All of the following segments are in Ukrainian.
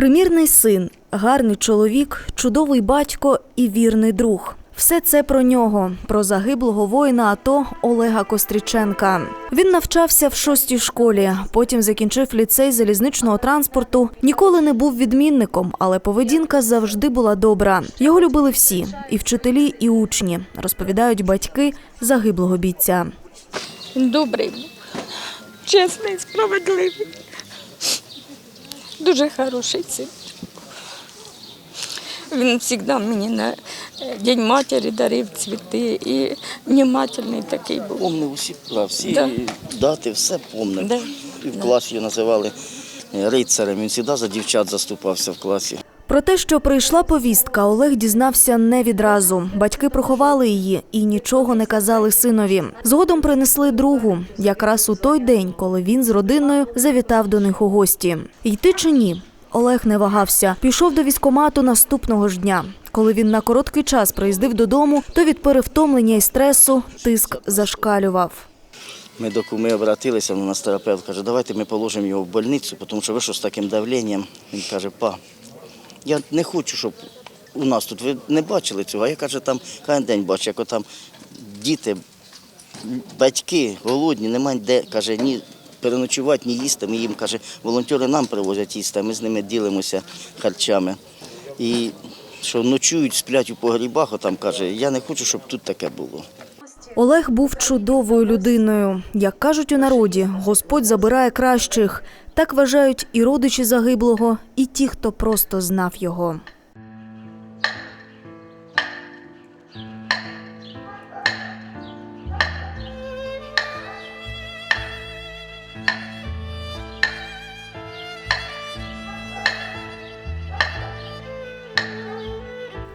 Примірний син, гарний чоловік, чудовий батько і вірний друг. Все це про нього, про загиблого воїна АТО Олега Костріченка. Він навчався в шостій школі, потім закінчив ліцей залізничного транспорту. Ніколи не був відмінником, але поведінка завжди була добра. Його любили всі і вчителі, і учні, розповідають батьки загиблого бійця. Добрий чесний, справедливий. Дуже хороший син. Він завжди мені на е, День матері дарив цвіти і внимательний такий був. Помнив усі, всі Да. дати, все помнив. Да. І в класі його називали е, рицарем. Він завжди за дівчат заступався в класі. Про те, що прийшла повістка, Олег дізнався не відразу. Батьки приховали її і нічого не казали синові. Згодом принесли другу, якраз у той день, коли він з родиною завітав до них у гості. Йти чи ні? Олег не вагався. Пішов до військомату наступного ж дня. Коли він на короткий час приїздив додому, то від перевтомлення і стресу тиск зашкалював. Ми до куми обратилися, ну, нас терапевт каже, давайте ми положимо його в больницю, тому що ви що з таким давленням. Він каже, па, я не хочу, щоб у нас тут ви не бачили цього. Я каже, там кожен день бачу, як там діти, батьки голодні, немає де, каже, ні переночувати, ні їсти. Ми їм каже, волонтери нам привозять їсти, а ми з ними ділимося харчами. І що ночують, сплять у погрібах, отам каже, я не хочу, щоб тут таке було. Олег був чудовою людиною. Як кажуть у народі, Господь забирає кращих. Так вважають і родичі загиблого, і ті, хто просто знав його.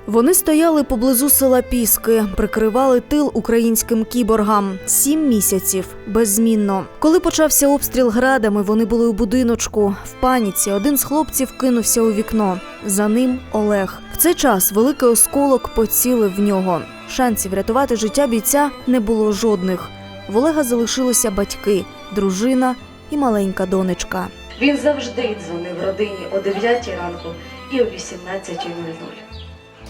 Вони стояли поблизу села Піски, прикривали тил українським кіборгам сім місяців беззмінно. Коли почався обстріл градами, вони були у будиночку. В паніці один з хлопців кинувся у вікно. За ним Олег. В цей час великий осколок поцілив в нього. Шансів рятувати життя бійця не було жодних. В Олега залишилися батьки, дружина і маленька донечка. Він завжди дзвонив родині о 9 ранку і о 18.00.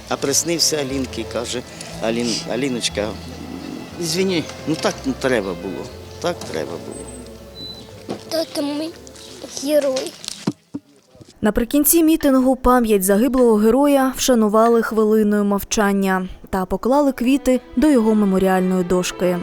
А приснився Алінки, каже, Алін, Аліночка, звіні, ну так ну, треба було. Так треба було. Тато мій герой. Наприкінці мітингу пам'ять загиблого героя вшанували хвилиною мовчання та поклали квіти до його меморіальної дошки.